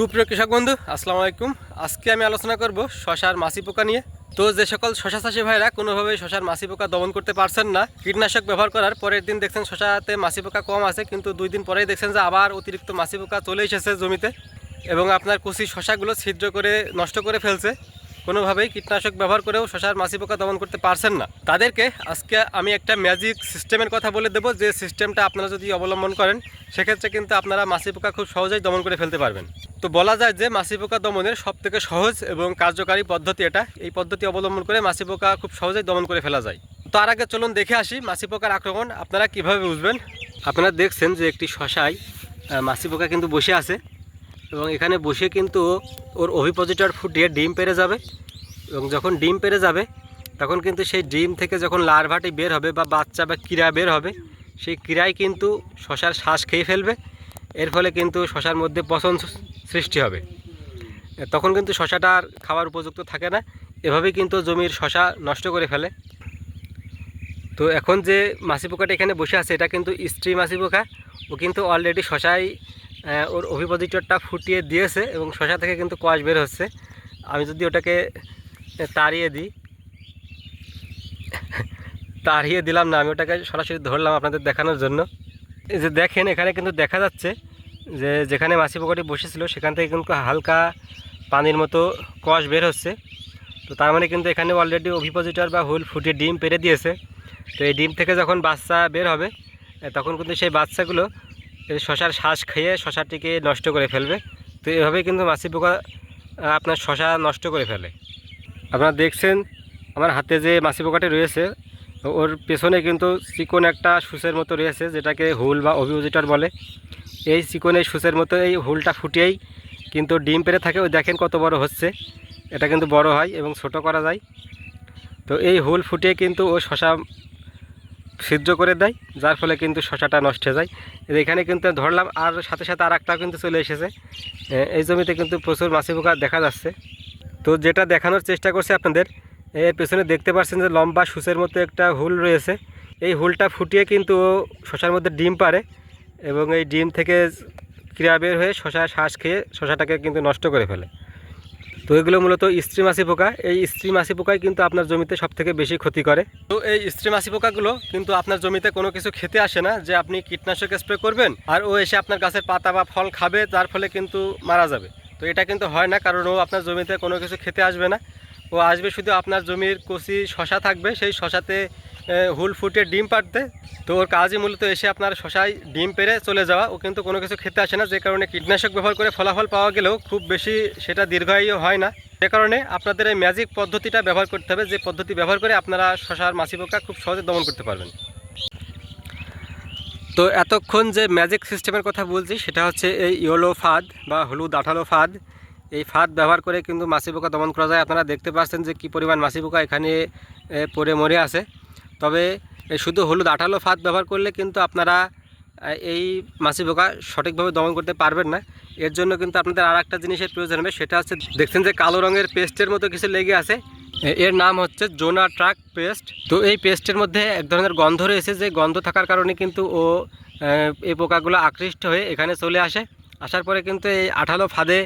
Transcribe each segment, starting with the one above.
সুপ্রিয় কৃষক বন্ধু, আসসালামু আলাইকুম। আজকে আমি আলোচনা করব শশার মাসি পোকা নিয়ে। তো যে সকল শশা চাষি ভাইরা কোনোভাবেই শশার মাসি পোকা দমন করতে পারছেন না, কীটনাশক ব্যবহার করার পরের দিন দেখছেন শশাতে মাসি পোকা কম আছে, কিন্তু দুই দিন পরেই দেখছেন যে আবার অতিরিক্ত মাসি পোকা চলে এসেছে জমিতে এবং আপনার কুচি শশাগুলো ছিদ্র করে নষ্ট করে ফেলছে। কোনোভাবেই কীটনাশক ব্যবহার করেও শশার মাছি পোকা দমন করতে পারছেন না। তাদেরকে আজকে আমি একটা ম্যাজিক সিস্টেমের কথা বলে দেবো, যে সিস্টেমটা আপনারা যদি অবলম্বন করেন, সেক্ষেত্রে কিন্তু আপনারা মাছি পোকা খুব সহজেই দমন করে ফেলতে পারবেন। তো বলা যায় যে মাছি পোকা দমনের সব থেকে সহজ এবং কার্যকারী পদ্ধতি এটা। এই পদ্ধতি অবলম্বন করে মাছি পোকা খুব সহজেই দমন করে ফেলা যায়। তো আর আগে চলুন দেখে আসি মাছি পোকার আক্রমণ, আপনারা কীভাবে বুঝবেন? আপনারা দেখছেন যে একটি শশায় মাছি পোকা কিন্তু বসে আছে। এবং এখানে বসে কিন্তু ওর অভিপজিটর ফুটিয়ে ডিম পেরে যাবে। এবং যখন ডিম পেরে যাবে, তখন কিন্তু সেই ডিম থেকে যখন লার্ভাটি বের হবে বা বাচ্চা বা কীরা বের হবে, সেই কীরাই কিন্তু শশার শ্বাস খেয়ে ফেলবে। এর ফলে কিন্তু শশার মধ্যে পচন সৃষ্টি হবে। তখন কিন্তু শশাটা আর খাওয়ার উপযুক্ত থাকে না। এভাবেই কিন্তু জমির শশা নষ্ট করে ফেলে। তো এখন যে মাছি পোকাটা এখানে বসে আছে, এটা কিন্তু স্ত্রী মাছি পোকা ও কিন্তু অলরেডি শশায় ওর অভিপজিটরটা ফুটিয়ে দিয়েছে এবং শশা থেকে কিন্তু কষ বের হচ্ছে। আমি যদি ওটাকে তাড়িয়ে দিই। তাড়িয়ে দিলাম না, আমি ওটাকে সরাসরি ধরলাম আপনাদের দেখানোর জন্য। যে দেখেন, এখানে কিন্তু দেখা যাচ্ছে যে যেখানে মাছি পোকাটি বসেছিল, সেখান থেকে কিন্তু হালকা পানির মতো কষ বের হচ্ছে। তো তার মানে কিন্তু এখানে অলরেডি অভিপজিটর বা হুল ফুটে ডিম পেরে দিয়েছে। তো এই ডিম থেকে যখন বাচ্চা বের হবে তখন কিন্তু সেই বাচ্চাগুলো শশার শ্বাস খেয়ে শশাটিকে নষ্ট করে ফেলবে। তো এভাবেই কিন্তু মাছি পোকা আপনার শশা নষ্ট করে ফেলে। আপনারা দেখছেন, আমার হাতে যে মাছি পোকাটি রয়েছে ওর পেছনে কিন্তু চিকন একটা সুসের মতো রয়েছে, যেটাকে হুল বা অভিপজিটর বলে। এই চিকনের সুসের মতো এই হুলটা ফুটিয়েই কিন্তু ডিম পেরে থাকে। ওই দেখেন কত বড় হচ্ছে। এটা কিন্তু বড় হয় এবং ছোট করা যায়। তো এই হুল ফুটিয়ে কিন্তু ও শশা ছিদ্র করে দেয়, যার ফলে কিন্তু শশাটা নষ্ট হয়ে যায়। এখানে কিন্তু ধরলাম, আর সাথে সাথে আর একটা কিন্তু চলে এসেছে। এই জমিতে কিন্তু প্রচুর মাছি পোকা দেখা যাচ্ছে। তো যেটা দেখানোর চেষ্টা করছে আপনাদের এর পেছনে দেখতে পাচ্ছেন যে লম্বা সুসের মতো একটা হুল রয়েছে। এই হুলটা ফুটিয়ে কিন্তু শশার মধ্যে ডিম পারে এবং এই ডিম থেকে ক্রিয়া বের হয়ে শশা শ্বাস খেয়ে শশাটাকে কিন্তু নষ্ট করে ফেলে। তো এগুলো মূলত স্ত্রী মাছি পোকা। এই স্ত্রী মাছি পোকাই কিন্তু আপনার জমিতে সব থেকে বেশি ক্ষতি করে। তো এই স্ত্রী মাছি পোকাগুলো কিন্তু আপনার জমিতে কোনো কিছু খেতে আসে না, যে আপনি কীটনাশক স্প্রে করবেন আর ও এসে আপনার গাছের পাতা বা ফল খাবে তার ফলে কিন্তু মারা যাবে। তো এটা কিন্তু হয় না, কারণ ও আপনার জমিতে কোনো কিছু খেতে আসবে না। ও আসবে শুধু আপনার জমির কচি শশা থাকবে, সেই শশাতে হুল ফুটে ডিম পাড়তে। তো ওর কাজই মূলত এসে আপনার শশায় ডিম পেরে চলে যাওয়া। ও কিন্তু কোনো কিছু খেতে আসে না, যে কারণে কীটনাশক ব্যবহার করে ফলাফল পাওয়া গেলেও খুব বেশি সেটা দীর্ঘায়ু হয় না। যে কারণে আপনাদের এই ম্যাজিক পদ্ধতিটা ব্যবহার করতে হবে। যে পদ্ধতি ব্যবহার করে আপনারা শশার মাছি পোকা খুব সহজে দমন করতে পারবেন। তো এতক্ষণ যে ম্যাজিক সিস্টেমের কথা বলছি, সেটা হচ্ছে এই ইয়েলো ফাদ বা হলুদ আঠালো ফাদ। এই ফাদ ব্যবহার করে কিন্তু মাছি পোকা দমন করা যায়। আপনারা দেখতে পাচ্ছেন যে কী পরিমাণ মাছি পোকা এখানে পড়ে মরে আছে। তবে শুধু হলুদ আঠালো ফাঁদ ব্যবহার করলে কিন্তু আপনারা এই মাছি পোকা সঠিকভাবে দমন করতে পারবেন না। এর জন্য কিন্তু আপনাদের আর একটা জিনিসের প্রয়োজন হবে, সেটা হচ্ছে দেখছেন যে কালো রঙের পেস্টের মতো কিছু লেগে আছে। এর নাম হচ্ছে জোনা ট্রাক পেস্ট। তো এই পেস্টের মধ্যে এক ধরনের গন্ধ রয়েছে যে গন্ধ থাকার কারণে কিন্তু ও এই পোকাগুলো আকৃষ্ট হয়ে এখানে চলে আসে। আসার পরে কিন্তু এই আঠালো ফাঁদে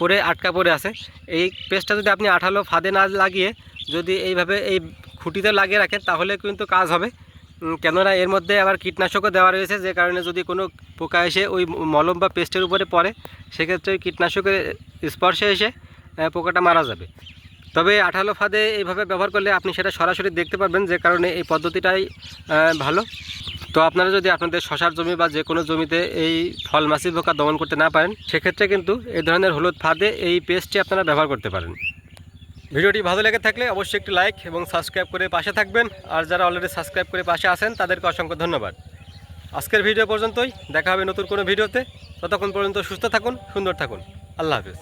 পরে আটকা পড়ে আছে। এই পেস্টটা যদি আপনি আঠালো ফাঁদে না লাগিয়ে যদি এইভাবে এই খুঁটিতে লাগিয়ে রাখেন, তাহলে কিন্তু কাজ হবে। কেননা এর মধ্যে আবার কীটনাশকও দেওয়া রয়েছে, যে কারণে যদি কোনো পোকা এসে ওই মলম বা পেস্টের উপরে পড়ে, সেক্ষেত্রে ওই কীটনাশকের স্পর্শে এসে পোকাটা মারা যাবে। তবে আঠালো ফাঁদে এইভাবে ব্যবহার করলে আপনি সেটা সরাসরি দেখতে পারবেন, যে কারণে এই পদ্ধতিটাই ভালো। তো আপনারা যদি আপনাদের শশার জমি বা যে কোনো জমিতে এই ফল মাছি পোকা দমন করতে না পারেন, সেক্ষেত্রে কিন্তু এই ধরনের হলুদ ফাঁদে এই পেস্টটি আপনারা ব্যবহার করতে পারেন। ভিডিওটি ভালো লেগে থাকলে অবশ্যই একটি লাইক এবং সাবস্ক্রাইব করে পাশে থাকবেন। আর যারা অলরেডি সাবস্ক্রাইব করে পাশে আছেন, তাদেরকে অসংখ্য ধন্যবাদ। আজকের ভিডিও পর্যন্তই। দেখা হবে নতুন কোনো ভিডিওতে। ততক্ষণ পর্যন্ত সুস্থ থাকুন, সুন্দর থাকুন। আল্লাহ হাফিজ।